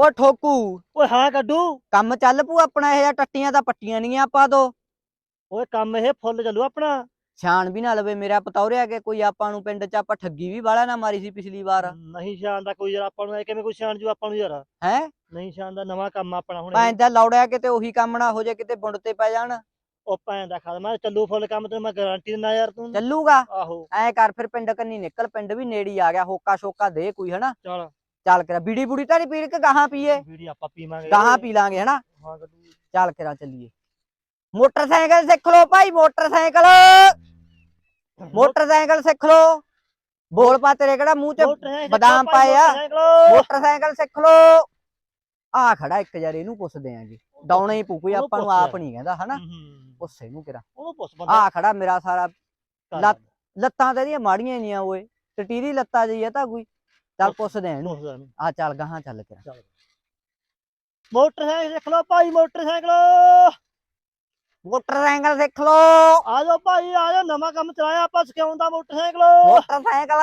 ਉਹ ਠੋਕੂ। ਓਏ ਹਾਂ ਕੱਢੂ। ਕੰਮ ਚੱਲ ਪੂ ਆਪਣਾ ਇਹ ਜਿਹਾ ਟੱਟੀਆਂ ਤਾਂ ਪੱਟੀਆਂ ਨਹੀਂ ਆਪਾਂ ਤੋਂ ਓਏ ਕੰਮ ਇਹ ਫੁੱਲ ਚੱਲੂ ਆਪਣਾ। ਛਾਣ ਵੀ ਨਾ ਲਵੇ ਮੇਰਾ ਪਤੌਰਿਆ ਕਿ ਕੋਈ ਆਪਾਂ ਨੂੰ ਪਿੰਡ ਚ ਆਪਾਂ ਠੱਗੀ ਵੀ ਵਾਲਾ ਨਾ ਮਾਰੀ ਸੀ ਪਿਛਲੀ ਵਾਰ। ਨਹੀਂ ਸ਼ਾਨ ਦਾ ਕੋਈ ਯਾਰ ਆਪਾਂ ਨੂੰ ਇਹ ਕਿਵੇਂ ਕੋਈ ਸ਼ਾਨ ਜੂ ਆਪਾਂ ਨੂੰ ਯਾਰ। ਹੈ? ਨਹੀਂ ਸ਼ਾਨ ਦਾ ਨਵਾਂ ਕੰਮ ਆਪਣਾ ਹੁਣ। ਭੈਣ ਦਾ ਲੌੜਿਆ ਕਿਤੇ ਉਹੀ ਕੰਮ ਨਾ ਹੋ ਜਾਏ ਕਿਤੇ ਬੁੰਡ ਤੇ ਪੈ ਜਾਣ। ਉਹ ਭੈਣ ਦਾ ਖਾਦ ਮੈਂ ਚੱਲੂ ਫੁੱਲ ਕੰਮ ਤੇ ਮੈਂ ਗਾਰੰਟੀ ਦਿੰਦਾ ਯਾਰ ਤੂੰ। ਚੱਲੂਗਾ। ਆਹੋ। ਐ ਕਰ ਫਿਰ ਪਿੰਡ ਕੰਨੀ ਨਿਕਲ ਪਿੰਡ ਵੀ ਨੇੜੀ ਆ ਗਿਆ ਹੋਕਾ ਸ਼ੋਕਾ ਦੇ ਕੋਈ ਹਨਾ? ਚੱਲ। ਚੱਲ ਕਰਾ। ਬੀੜੀ ਬੂੜੀ ਤਾਂ ਨੀ ਪੀੜ ਕੇ ਗਾਹਾਂ ਪੀਏ? ਵੀੜੀ ਆਪਾਂ ਪੀਵਾਂਗੇ। ਗਾਹਾਂ ਪੀ ਲਾਂਗੇ ਹਨਾ? ਹਾਂ ਕੱਢੂ ਚੱਲ ਕਰਾ ਚੱਲੀਏ। ਮੋਟਰਸਾਈਕਲ ਸਿੱਖ ਲੋ ਭਾਈ ਮੋਟਰਸਾਈਕਲ। ਮੋਟਰਸਾਈਕਲ ਸਿੱਖ ਲੋ ਬੋਲ ਪਾ ਤੇਰੇ ਕਿਹੜਾ ਮੂੰਹ ਤੇ ਮੋਟਰਸਾਈਕਲ ਬਦਾਮ ਭਾਈ, ਪਾਏ ਆ। ਮੋਟਰਸਾਈਕਲ। ਮੋਟਰਸਾਈਕਲ ਸਿੱਖ ਲੋ ਆ ਖੜਾ ਇੱਕ ਯਾਰ ਇਹਨੂੰ ਪੁੱਛਦੇ ਆਂਗੇ ਡਾਉਣਾ ਹੀ ਪੂ ਕੋਈ ਉਹਨੂੰ ਆਪਾਂ ਨੂੰ ਪੁੱਛ। ਆਪ ਯਾਰ। ਨਹੀਂ ਕਹਿੰਦਾ ਹਨਾ? ਹੂੰ। ਪੁੱਛੇ ਨੂੰ ਕਿਰਾ ਉਹਨੂੰ ਪੁੱਛ ਬੰਦਾ। ਆ ਖੜਾ ਮੇਰਾ ਸਾਰਾ ਲੱਤ- ਲੱਤਾਂ ਤੇ ਇਹਦੀਆਂ ਮਾੜੀਆਂ ਨਹੀਂ ਆ ਓਏ। ਟਟੀਰੀ ਲੱਤਾਂ ਜਿਹੀ ਆ ਤਾਂ ਕੋਈ। ਚੱਲ ਪੁੱਛ- ਪੁੱਛਦੇ ਆ ਇਹਨੂੰ। ਆ ਚੱਲ ਗਾਹਾਂ ਚੱਲ ਕਿਰਾ ਮੋਟਰਸਾਈਕਲ ਸਿੱਖ ਲਓ ਭਾਈ ਮੋਟਰਸਾਈਕਲ। ਮੋਟਰਸਾਈਕਲ ਸਿੱਖ ਲੋ ਆ ਜਾਓ ਭਾਈ ਆ ਜਾਓ। ਨਵਾਂ ਕੰਮ ਚਲਾਇਆ ਆਪਾਂ ਸਿਖਾਉਂਦਾ ਮੋਟਰਸਾਈਕਲ। ਮੋਟਰਸਾਈਕਲ।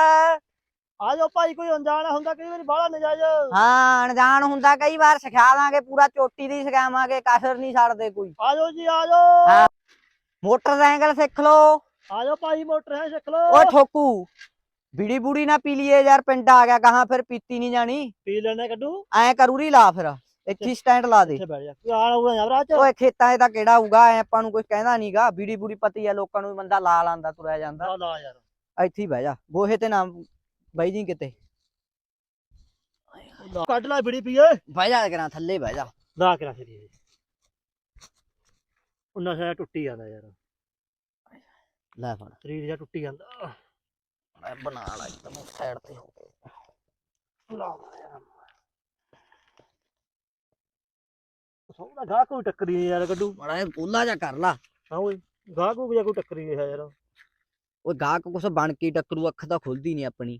ਆ ਜਾਓ ਭਾਈ ਕੋਈ ਅਣਜਾਣਾ ਹੁੰਦਾ ਕਈ ਵਾਰੀ ਬਾਹਲਾ ਨਜਾਇਜ਼। ਹਾਂ ਅਣਜਾਣ ਹੁੰਦਾ ਕਈ ਵਾਰ ਸਿਖਾ ਦਾਂਗੇ ਪੂਰਾ ਚੋਟੀ ਦੀ ਸਿਖਾਵਾਂਗੇ ਕਸਰ ਨਹੀਂ ਛੱਡਦੇ ਕੋਈ। ਆ ਜਾਓ ਜੀ ਆ ਜਾਓ। ਹਾਂ। ਮੋਟਰਸਾਈਕਲ ਸਿੱਖ ਲੋ ਆ ਜਾਓ ਭਾਈ ਮੋਟਰਸਾਈਕਲ ਸਿੱਖ ਲਓ। ਓ ਠੋਕੂ। ਬੀੜੀ ਬੂੜੀ ਨਾ ਪੀ ਲਈਏ ਯਾਰ ਪਿੰਡ ਆ ਗਿਆ ਗਾਹਾਂ ਫਿਰ ਪੀਤੀ ਨਹੀਂ ਜਾਣੀ। ਪੀ ਲੈਣੇ ਕੱਢੂ। ਐ ਕਰੂਰੀ ਲਾ ਫਿਰ ਇੱਥੇ ਸਟੈਂਡ ਲਾ ਦੇ। ਇੱਥੇ ਬੈਠ ਜਾ। ਕੋਈ ਆਣਾ ਹੋਊਗਾ ਯਾਰ ਰਾਜ ਓਏ ਖੇਤਾਂ 'ਚ ਤਾਂ ਕਿਹੜਾ ਹੋਊਗਾ ਐ ਆਪਾਂ ਨੂੰ ਕੁਝ ਕਹਿੰਦਾ ਨਹੀਂਗਾ ਬੀੜੀ ਬੂੜੀ ਪਤੀ ਆ ਲੋਕਾਂ ਨੂੰ ਬੰਦਾ ਲਾ ਲਾਂਦਾ ਤੁਰਿਆ ਜਾਂਦਾ। ਲਾ ਲਾ ਯਾਰ। ਇੱਥੇ ਹੀ ਬਹਿ ਜਾ। ਗੋਹੇ ਤੇ ਨਾ ਬਈ ਜੀ ਕਿਤੇ। ਕੱਢ ਲੈ ਬੜੀ ਪੀਏ ਬਹਿ ਜਾ ਕਰਾਂ ਥੱਲੇ ਬਹਿ ਜਾ। ਲਾ ਕੇ ਰੱਖ ਦੀ ਉਹਨਾਂ ਸਾਰਾ ਟੁੱਟੀ ਜਾਂਦਾ ਯਾਰ। ਲੈ ਫੜ। ਸਰੀਰ ਜਿਹਾ ਟੁੱਟੀ ਜਾਂਦਾ। ਮੈਂ ਬਣਾ ਲਾ ਇੱਕਦਮ ਸਾਈਡ ਤੇ ਹੋ ਕੇ ਲਾ ਸੌਦਾ ਗਾਹ ਕੋਈ ਟੱਕਰੀ ਯਾਰ ਕੱਢੂ ਬੜਾ ਪੋਲਾ ਜਾ ਕਰ ਲਾ। ਹਾਂ ਓਏ ਗਾਹ ਕੋਈ ਟੱਕਰੀ ਨਹੀਂ ਹੈ ਯਾਰ। ਓਏ ਗਾਹਕ ਕੁਛ ਬਣ ਕੇ ਟੱਕਰੂ ਅੱਖ ਤਾਂ ਖੁੱਲਦੀ ਨਹੀਂ ਆਪਣੀ।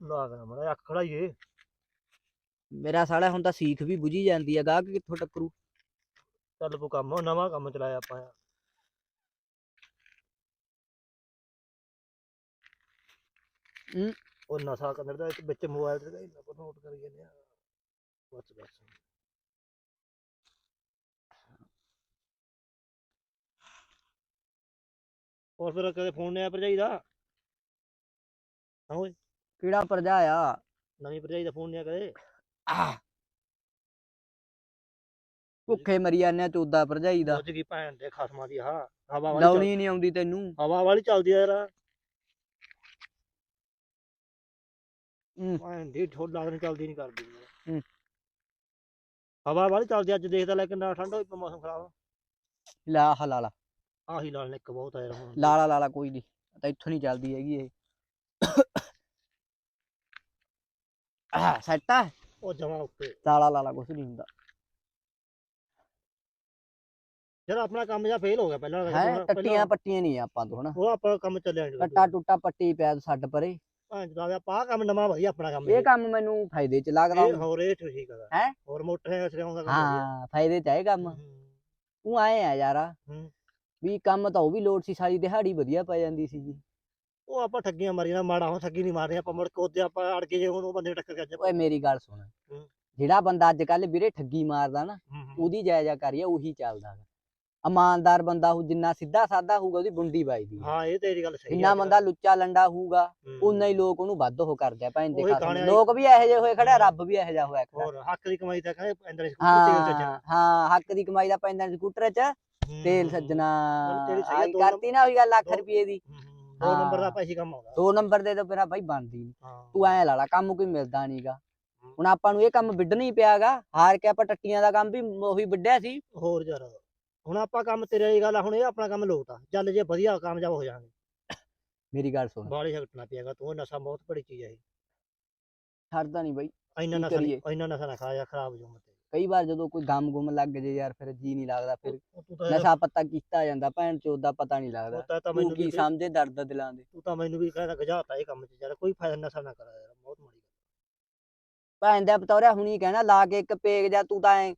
ਲਾ ਕੇ ਮੜਾ ਅੱਖ ਖੜਾਈਏ। ਮੇਰਾ ਸਾਲਾ ਹੁਣ ਤਾਂ ਸੀਖ ਵੀ ਬੁਝੀ ਜਾਂਦੀ ਆ ਗਾਹਕ ਕਿੱਥੋਂ ਟੱਕਰੂ? ਚੱਲ ਪੂ ਕੰਮ ਨਵਾਂ ਕੰਮ ਚਲਾਇਆ ਆਪਾਂ ਯਾਰ। ਹੂੰ। ਉਹ ਨਸ਼ਾ ਕੰਦਰ ਦਾ ਵਿੱਚ ਮੋਬਾਈਲ ਤੇ ਨਾ ਨੋਟ ਕਰੀ ਜਾਂਦੇ ਆ ਬਸ ਬਸ। ਹੋਰ ਫਿਰ ਕਦੇ ਫੋਨ ਨੇ ਆ ਭਰਜਾਈ ਦਾ? ਹਾਂ ਓਏ? ਕਿਹੜਾ ਪਰਜਾ ਆ ਨਵੀਂ ਭਰਜਾਈ ਦਾ ਫੋਨ ਨਹੀਂ ਆ ਕਦੇ ਭੁੱਖੇ ਮਰੀ ਜਾਂਦੇ ਚੋਦਾ ਭਰਜਾਈ ਦਾ। ਪੁੱਜ ਗਈ ਭੈਣ ਦੇ ਖਸਮਾਂ ਦੀ ਆਹ ਹਵਾ ਵਾਲੀ ਚੱਲ- ਲਾਉਣੀ ਨਹੀਂ ਆਉਂਦੀ ਤੈਨੂੰ। ਹਵਾ ਵਾਲੀ ਚੱਲਦੀ ਆ ਯਾਰ। ਹੂੰ। ਭੈਣ ਦੀ ਠੋਡਾ ਨਹੀਂ ਚੱਲਦੀ ਨਹੀਂ ਕਰਦੀ। ਹੂੰ। ਹਵਾ ਵਾਲੀ ਚੱਲਦੀ ਅੱਜ ਦੇਖਦਾ ਲੈ ਕਿੰਨਾ ਠੰਡਾ ਹੋਈ ਪਿਆ ਮੌਸਮ ਖਰਾਬ। ਲਾ ਹਾ ਲਾ ਲਾ। ਆਹੀ ਲਾਲ ਨੇ ਇੱਕ ਬਹੁਤ ਆ ਯਾਰ ਹੁਣ। ਲਾ ਲਾ ਲਾ ਲਾ ਕੋਈ ਨਹੀਂ ਤਾਂ ਇੱਥੋਂ ਨਹੀਂ ਚੱਲਦੀ ਹੈਗੀ ਇਹ। ਆ ਸੈੱਟ ਆ? ਉਹ ਜਮਾ ਉੱਤੇ ਤਾਲਾ ਲਾ ਲਾ ਕੁਛ ਨਹੀਂ ਹੁੰਦਾ। ਯਾਰ ਆਪਣਾ ਕੰਮ ਜਾਂ ਫੇਲ ਹੋ ਗਿਆ ਪਹਿਲਾਂ ਵਾਲਾ ਹੈ ਪਹਿਲਾਂ- ਟੱਟੀਆਂ ਪੱਟੀਆਂ ਨਹੀਂ ਆਪਾਂ ਤੋਂ ਹਨਾ? ਉਹ ਆਪਾਂ ਕੰਮ ਚੱਲਿਆ ਨਹੀਂ ਟੱਟਾ ਟੁੱਟਾ ਪੱਟੀ ਪਿਆ ਛੱਡ ਪਰੇ। ਭੈਣ ਦਾ ਆਪਾਂ ਕੰਮ ਨਵਾਂ ਵਧੀਆ ਆਪਣਾ ਕੰਮ ਇਹ ਕੰਮ ਮੈਨੂੰ ਫਾਇਦੇ ਚ ਲੱਗਦਾ ਇਹ ਹੋਰ ਇਹ ਠੀਕ ਹੈਗਾ ਹੈਂ? ਹੋਰ ਮੋਟਰ ਹੈ ਸਿਖਾਉਂਦਾ ਕੰਮ ਹਾਂ ਫਾਇਦੇ ਚ ਹੈ ਕੰਮ। ਹੂੰ। ਤੂੰ ਆਏ ਆ ਯਾਰਾ ਹੂੰ। ਵੀ ਕੰਮ ਤਾਂ ਉਹ ਵੀ ਲੋੜ ਸੀ ਸਾਰੀ ਦਿਹਾੜੀ ਵਧੀਆ ਪੈ ਜਾਂਦੀ ਸੀਗੀ ਉਹ ਆਪਾਂ ਠੱਗੀਆਂ ਮਾਰੀਆਂ ਮਾੜਾ ਹੋ ਠੱਗੀ ਨਹੀਂ ਮਾਰਦੇ ਆਪਾਂ ਮੁੜ ਕੇ ਉਹਦੇ ਆਪਾਂ ਅੜ ਕੇ ਜੇ ਉਹ ਬੰਦੇ ਟੱਕਰ ਕੇ ਓਏ ਮੇਰੀ ਗੱਲ ਸੁਣ ਹੂੰ। ਜਿਹੜਾ ਬੰਦਾ ਅੱਜ ਕੱਲ ਵੀਰੇ ਠੱਗੀ ਮਾਰਦਾ ਨਾ ਹੂੰ, ਹੂੰ। ਉਹਦੀ ਜਾਇਜ਼ਾ ਕਰੀਏ ਉਹੀ ਚੱਲਦਾ। ਇਮਾਨਦਾਰ ਬੰਦਾ ਹੋ ਜਿੰਨਾ ਸਿੱਧਾ ਸਾਦਾ ਹੋਊਗਾ ਉਹਦੀ ਬੁੰਡੀ ਵੱਜਦੀ ਹੈ। ਹਾਂ ਇਹ ਤੇਰੀ ਗੱਲ ਸਹੀ ਜਿੰਨਾ ਬੰਦਾ ਲੁੱਚਾ ਲੰਡਾ ਹੋਊਗਾ। ਉਨਾ ਹੀ ਲੋਕ ਉਹਨੂੰ ਵੱਧ ਉਹ ਕਰਦੇ ਆ ਭੈਣ ਦੇ ਖਾਸ ਲੋਕ ਵੀ ਇਹੋ ਜਿਹੇ ਹੋਏ ਖੜੇ ਰੱਬ ਵੀ ਇਹੋ ਜਿਹਾ ਹੋਇਆ ਹੋਰ ਹੱਕ ਦੀ ਕਮਾਈ ਤਾਂ ਕਹਿੰਦੇ ਅੰਦਰ ਸਕੂਟਰ ਤੇਲ ਚ ਹਾਂ ਹਾਂ ਹੱਕ ਦੀ ਕਮਾਈ ਦਾ ਪੈਂਦਾ ਸਕੂਟਰ 'ਚ। ਤੇਲ ਸੱਜਣਾ ਆਈ ਕਰਤੀ ਨਾ ਉਹੀ ਗੱਲ ਲੱਖ ਰੁਪਏ ਦੀ। ਦੋ ਨੰਬਰ ਦਾ। ਪੈਸੇ ਕੰਮ ਆਉਂਦਾ। ਦੋ ਨੰਬਰ ਦੇ ਤਾਂ ਮੇਰਾ ਬਾਈ ਬਣਦੀ ਨੀ। ਹਾਂ। ਤੂੰ ਐ ਲਾ ਲਾ ਕੰਮ ਕੋਈ ਮਿਲਦਾ ਨਹੀਂਗਾ ਹੁਣ ਆਪਾਂ ਨੂੰ ਇਹ ਕੰਮ ਵਿੱਢਣਾ ਹੀ ਪਿਆਗਾ ਹਾਰ ਕੇ ਆਪਾਂ ਟੱਟੀਆਂ ਦਾ ਕੰਮ ਵੀ ਉਹੀ ਵਿੱਢਿਆ ਸੀ। ਹੋਰ ਯਾਰ ਹੁਣ ਆਪਾਂ ਕੰਮ ਤੇਰੇ ਵਾਲੀ ਗੱਲ ਆ ਹੁਣ ਇਹ ਆਪਣਾ ਕੰਮ ਲੋਟ ਆ। ਚੱਲ ਜੇ ਵਧੀਆ ਕਾਮਯਾਬ ਹੋ ਜਾਾਂਗੇ ਮੇਰੀ ਗੱਲ ਸੁਣ। ਬਾਲੀ ਛੱਡਣਾ ਪਿਆਗਾ ਤੂੰ ਨਸ਼ਾ ਬਹੁਤ ਬੜੀ ਚੀਜ਼ ਹੈ ਛੱਡਦਾ ਨਹੀਂ ਬਾਈ ਇੰਨਾ ਕੀ ਨਸ਼ਾ ਨੀ- ਕਰੀਏ? ਇੰਨਾ ਨਸ਼ਾ ਨਾ ਖਾ ਜਾ ਖਰਾਬ ਹੋ ਜਾਊ ਮਤੇ ਕਈ ਵਾਰ ਜਦੋਂ ਕੋਈ ਗਮ ਗੁੰਮ ਲੱਗ ਜੇ ਯਾਰ ਫਿਰ ਜੀ ਨਹੀਂ ਲੱਗਦਾ ਫਿਰ ਤੂੰ ਤਾਂ ਨਸ਼ਾ ਪੱਤਾ ਕੀਤਾ ਜਾਂਦਾ ਭੈਣ ਚੋਦ ਦਾ ਪਤਾ ਨਹੀਂ ਲੱਗਦਾ। ਉਹ ਤਾਂ ਤਾਂ ਤੂੰ ਮੈਨੂੰ ਕੀ ਵੀ ਸਮਝੇ ਦਰਦ ਦਿਲਾਂ ਦੇ? ਤੂੰ ਤਾਂ ਮੈਨੂੰ ਵੀ ਕਹਿੰਦਾ ਗਜਾਤਾ ਇਹ ਕੰਮ ਚ ਯਾਰ ਕੋਈ ਫਾਇਦਾ ਨਸ਼ਾ ਨਾ ਕਰ ਯਾਰ ਬਹੁਤ ਮਾੜੀ ਗੱਲ ਭੈਣ ਦਾ ਪਤੌਰਿਆ ਹੁਣੀ ਕਹਿਣਾ ਲਾ ਕੇ ਇੱਕ ਪੇਗ ਜਾ ਤੂੰ ਤਾਂ ਐ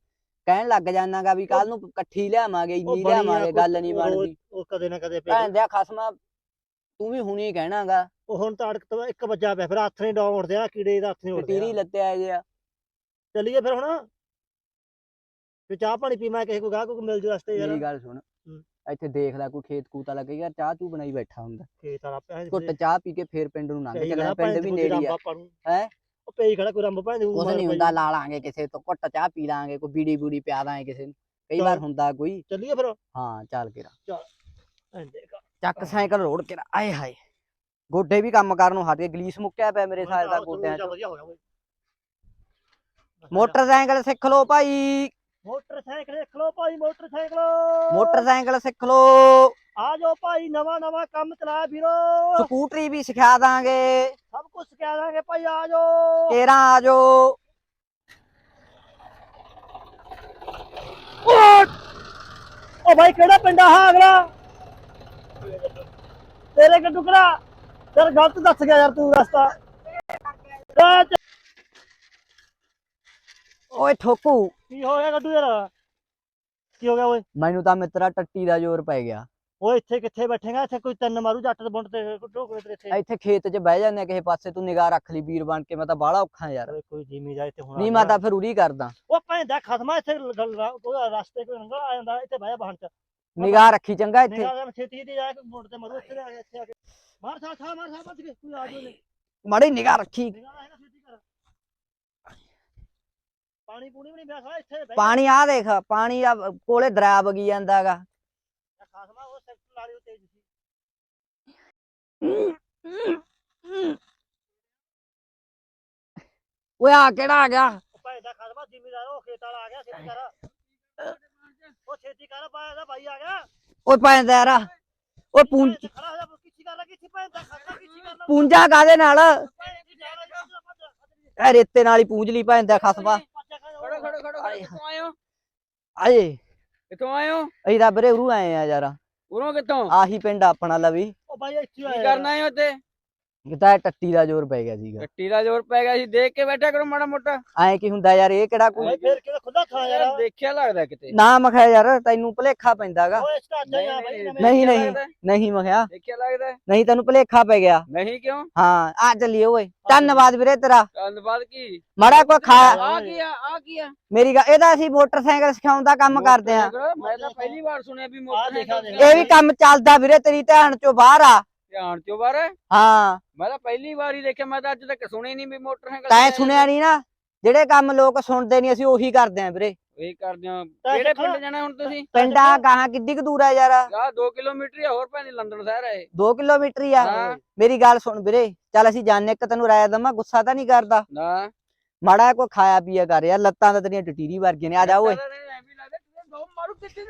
ਕਹਿਣ ਲੱਗ ਜਾਣਾਗਾ ਵੀ ਕੱਲ ਨੂੰ ਇਕੱਠੀ ਲਿਆਵਾਂਗੇ ਇੰਨੀ ਲਿਆਵਾਂਗੇ ਕੋਈ- ਗੱਲ ਨਹੀਂ ਬਣਦੀ। ਉਹ ਕਦੇ ਨਾ ਕਦੇ ਭੈਣ ਦਾ ਖਸਮਾ ਤੂੰ ਵੀ ਹੁਣੀ ਕਹਿਣਾਗਾ। ਉਹ ਹੁਣ ਤਾਂ ਅੜਕ ਤੋਂ ਇੱਕ ਵੱਜਾ ਪਿਆ ਫਿਰ ਹੱਥ ਨਹੀਂ ਡਾਉਣ ਉੱਠਦੇ ਆ ਕੀੜੇ ਦਾ ਹੱਥ ਨਹੀਂ ਉੱਠਦੇ ਟੀਰੀ ਲੱਤਿਆ ਜੇ ਆ। ਚੱਲੀਏ ਫਿਰ ਹੁਣ। ਤੇ ਚਾਹ ਪਾਣੀ ਪੀ ਮੈਂ ਕਿਸੇ ਕੋ ਗਾਹ ਕੋ ਮਿਲ ਜੂ ਰਸਤੇ ਯਾਰ। ਮੇਰੀ ਗੱਲ ਸੁਣ। ਇੱਥੇ ਦੇਖ ਲੈ ਕੋਈ ਖੇਤ ਕੂਤਾ ਲੱਗੇ ਯਾਰ ਚਾਹ ਤੂੰ ਬਣਾਈ ਬੈਠਾ ਹੁੰਦਾ। ਖੇਤ ਵਾਲਾ ਘੁੱਟ ਚਾਹ ਪੀ ਕੇ ਫੇਰ ਪਿੰਡ ਨੂੰ ਲੰਘ ਖੜਾ ਪਿੰਡ ਵੀ ਨੇੜੇ ਆ। ਹੈਂ? ਪਈ ਖੜਾ ਕੋਈ ਰੰਬ ਭੈਣ ਦੀ ਕੁਛ ਨਹੀਂ ਹੁੰਦਾ ਲਾ ਲਾਂਗੇ ਕਿਸੇ ਤੋਂ ਘੁੱਟ ਚਾਹ ਪੀ ਲਾਂਗੇ ਕੋਈ ਬੀੜੀ ਬੂੜੀ ਪਿਆ ਦਾਂਗੇ ਕਿਸੇ ਨੂੰ। ਕਈ ਵਾਰ ਚੱਲ। ਹੁੰਦਾ ਕੋਈ। ਚੱਲੀਏ ਫਿਰ। ਹਾਂ ਚੱਲ ਕੇ ਘਰ। ਚੱਕ ਸਾਈਕਲ ਰੋੜ ਕੇ ਆਏ ਹਾਏ। ਗੋਡੇ ਵੀ ਕੰਮ ਕਰਨ ਨੂੰ ਹਟ ਗਏ ਗਲੀਸ ਮੁੱਕਿਆ ਪਿਆ ਮੇਰੇ ਸਾਲ ਦਾ ਚਲੋ ਗੋਡਿਆਂ ਚੱਲ 'ਚ। ਮੋਟਰਸਾਈਕਲ ਸਿੱਖ ਲਓ ਭਾਈ। ਮੋਟਰਸਾਈਕਲ ਦੇਖ ਲਓ ਭਾਈ ਮੋਟਰਸਾਈਕਲ। ਮੋਟਰਸਾਈਕਲ ਸਿੱਖ ਲਓ। ਆ ਜਾਓ ਭਾਈ ਨਵਾਂ ਨਵਾਂ ਕੰਮ ਚਲਾ ਵੀਰੋ। ਸਕੂਟਰੀ ਵੀ ਸਿਖਾ ਦਾਂਗੇ। ਸਭ ਕੁਝ ਸਿਖਾ ਦਾਂਗੇ ਭਾਈ ਆ ਜਾਓ। ਕੇਰਾਂ ਆ ਜਾਓ। ਓ ਭਾਈ ਕਿਹੜਾ ਪਿੰਡ ਆ ਆਹ ਅਗਲਾ? ਤੇਰੇ ਕਿ ਟੁਕੜਾ ਯਾਰ ਗਲਤ ਦੱਸ ਗਿਆ ਯਾਰ ਤੂੰ ਰਸਤਾ। ਓਏ ਠੋਕੂ। ਕੀ ਹੋ ਗਿਆ ਗੱਡੂ ਯਾਰ? ਕੀ ਹੋ ਗਿਆ ਓਏ? ਮੈਨੂੰ ਤਾਂ ਮਿੱਤਰਾ ਟੱਟੀ ਦਾ ਜ਼ੋਰ ਪੈ ਗਿਆ। ਓਏ ਇੱਥੇ ਕਿੱਥੇ ਬੈਠੇਗਾ? ਇੱਥੇ ਕੋਈ ਤਿੰਨ ਮਾਰੂ ਜੱਟ ਦੇ ਬੁੰਡ ਤੇ ਟੋਕਰੇ ਤੇ ਇੱਥੇ। ਇੱਥੇ ਖੇਤ 'ਚ ਬਹਿ ਜਾਂਦੇ ਆ ਕਿਸੇ ਪਾਸੇ ਤੂੰ ਨਿਗਾਹ ਰੱਖ ਲਈ ਵੀਰ ਬਣ ਕੇ ਮੈਂ ਤਾਂ ਬਾਹਲਾ ਔਖਾ ਯਾਰ। ਓਏ ਕੋਈ ਜੀਮੀ ਜਾ ਇੱਥੇ ਹੁਣ ਨਹੀਂ ਮੈਂ ਤਾਂ ਫਿਰ ਉਰੀ ਕਰਦਾ। ਉਹ ਭੈਂਦਾ ਖਤਮਾ ਇੱਥੇ ਗੱਲ- ਰਾ- ਕੋਈ ਰਸਤੇ ਕੋਈ ਲੰਘਾ ਆ ਜਾਂਦਾ ਇੱਥੇ ਬਹਿ ਬਾਹਰ ਚ। ਨਿਗਾਹ ਰੱਖੀ ਚੰਗਾ ਇੱਥੇ। ਨਿਗਾਹ ਨਾਲ ਛੇਤੀ ਛੇਤੀ ਜਾ ਕੇ ਮੁੰਡ ਤੇ ਮਰੂ ਇੱਥੇ ਆ ਕੇ ਇੱਥੇ ਆ ਕੇ। ਮਾਰ ਸਾ ਸਾ ਮਾਰ ਸਾ ਬੱਜ ਕੇ ਕੋਈ ਆ ਜਾਓ। ਨੇ ਮਾੜੀ ਨਿਗਾਹ ਰੱਖੀ। ਨਿਗਾਹ ਨਾਲ ਹੈਗਾ ਛੇਤੀ ਕਰ। ਪਾਣੀ ਪੂਣੀ ਵੀ ਨਹੀਂ ਪਿਆ ਸਾਲਾ ਇੱਥੇ ਬਹਿ ਪਾਣੀ ਆ ਦੇਖ ਪਾਣੀ ਆ ਕੋਲੇ ਦਰਿਆ ਵਗੀ ਜਾਂਦਾਗਾ ਜਾ ਤੇਜ਼ ਸੀ ਓਏ ਆ ਕਿਹੜਾ ਆ ਗਿਆ? ਉਹ ਭੈਂਦਾ ਖਸਮਾ ਜ਼ਿਮੀਦਾਰ ਉਹ ਖੇਤ ਵਾਲਾ ਆ ਗਿਆ ਛੇਤੀ ਕਰ। ਉਹ ਛੇਤੀ ਕਰ ਪਾਇਆ ਦਾ ਭਾਈ ਆ ਗਿਆ। ਓਏ ਪੈਂਦਾ ਯਾਰ ਓਏ ਪੂੰਜ ਲੈ ਲੈ ਪੂੰਜਾ ਕਾਦੇ ਨਾਲ? ਦੀ ਐ ਰੇਤੇ ਨਾਲ ਹੀ ਪੂੰਜ ਲਈ ਪੈਂਦਾ ਖਸਵਾ। ਖੜੋ ਖੜੋ ਖੜੋ ਆਏ। ਕਿੱਥੋਂ ਆਏ ਹੋ? ਆਏ। ਕਿੱਥੋਂ ਆਏ ਹੋ? ਅਸੀਂ ਤਾਂ ਵੀਰੇ ਉਰੂ ਆਏ ਆ ਯਾਰ। ਉਰੋਂ ਕਿੱਥੋਂ? ਆਹੀ ਪਿੰਡ ਆਪਣਾ ਲਵੀ। ਉਹ ਭਾਈ ਇੱਥੇ ਕੀ ਆਇਆ ਕਰਨਾ ਹੈ ਕਿਤਾ ਟੱਟੀ ਦਾ ਜ਼ੋਰ ਪੈ ਗਿਆ ਸੀਗਾ। ਗੱਟੀ ਦਾ ਜ਼ੋਰ ਪੈ ਗਿਆ ਸੀ ਦੇਖ ਕੇ ਬੈਠਾ ਕਰੋ ਮਾੜਾ ਮੋਟਾ। ਐ ਕੀ ਹੁੰਦਾ ਯਾਰ ਇਹ ਕਿਹੜਾ ਕੋਈ ਫੇਰ ਕਿਵੇਂ ਖੁੱਲਾ ਥਾਂ ਯਾਰ ਦੇਖਿਆ ਲੱਗਦਾ ਕਿਤੇ। ਨਾ ਮਖਿਆ ਯਾਰ ਤੈਨੂੰ ਭਲੇਖਾ ਪੈਂਦਾਗਾ ਓਏ ਨਵੇਂ ਨਹੀਂ, ਨਹੀਂ। ਨਹੀਂ ਮਖਿਆ। ਦੇਖਿਆ ਲੱਗਦਾ? ਨਹੀਂ ਤੈਨੂੰ ਭਲੇਖਾ ਪੈ ਗਿਆ। ਨਹੀਂ ਕਿਉਂ? ਹਾਂ ਆ ਚੱਲੀਏ ਓਏ। ਧੰਨਵਾਦ ਵੀਰੇ ਤੇਰਾ। ਧੰਨਵਾਦ ਕੀ? ਮਾੜਾ ਕੋ ਖਾ ਆ ਕੀ ਆ ਆ ਕੀ ਆ? ਮੇਰੀ ਗੱਲ ਇਹਦਾ ਅਸੀਂ ਮੋਟਰਸਾਈਕਲ ਸਿਖਾਉਣ ਦਾ ਕੰਮ ਕਰਦੇ ਆ। ਮੈਂ ਤਾਂ ਪਹਿਲੀ ਵਾਰ ਸੁਣਿਆ ਵੀ ਦੇਖਾ, ਮੋਟਰਸਾਈਕਲ। ਇਹ ਵੀ ਕੰਮ ਚੱਲਦਾ ਵੀਰੇ ਤੇਰੀ ਧਿਆਨ ਚੋਂ ਬਾਹਰ ਆ। ਧਿਆਨ ਚੋਂ ਬਾਹਰ ਹੈ? ਮੈਂ ਤਾਂ ਪਹਿਲੀ ਵਾਰ ਹੀ ਦੇਖਿਆ ਮੈਂ ਤਾਂ ਅੱਜ ਤੱਕ ਸੁਣਿਆ ਨਹੀਂ ਵੀ ਮੋਟਰਸਾਈਕਲ ਤੈਂ ਸੁਣਿਆ ਨਹੀਂ ਨਾ। ਜਿਹੜੇ ਕੰਮ ਲੋਕ ਸੁਣਦੇ ਨਹੀਂ ਅਸੀਂ ਉਹੀ ਕਰਦੇ ਆ ਵੀਰੇ। ਇਹ ਕਰਦੇ ਤਾਂ ਕਿਹੜੇ। ਪਿੰਡ ਜਾਣਾ ਹੁਣ ਤੁਸੀਂ? ਪਿੰਡਾਂ ਗਾਹਾਂ ਕਿੱਡੀ ਕੁ ਦੂਰ ਆ ਯਾਰ। ਆ 2 ਕਿਲੋਮੀਟਰ ਹੀ ਆ, ਹੋਰ ਪੈਣੀ ਲੰਡਨ ਸ਼ਹਿਰ ਇਹ। 2 ਕਿਲੋਮੀਟਰ ਹੀ ਆ। ਮੇਰੀ ਗੱਲ ਸੁਣ ਵੀਰੇ ਚੱਲ ਅਸੀਂ ਜਾਣੇ ਇੱਕ ਤੈਨੂੰ ਰਾਇ ਦਮਾ ਗੁੱਸਾ ਤਾਂ ਨਹੀਂ ਕਰਦਾ। ਨਾ। ਮਾੜਾ ਕੋ ਖਾਇਆ ਪੀਆ ਕਰ ਯਾਰ ਲੱਤਾਂ ਤਾਂ ਤੇਰੀਆਂ ਟਟੀਰੀ ਵਰਗੀਆਂ ਨੇ ਆ ਜਾ ਓਏ। ਐਵੇਂ ਲੱਗਦਾ ਜਿਵੇਂ ਦੋ ਮਾਰੂ ਕਿੱਥੇ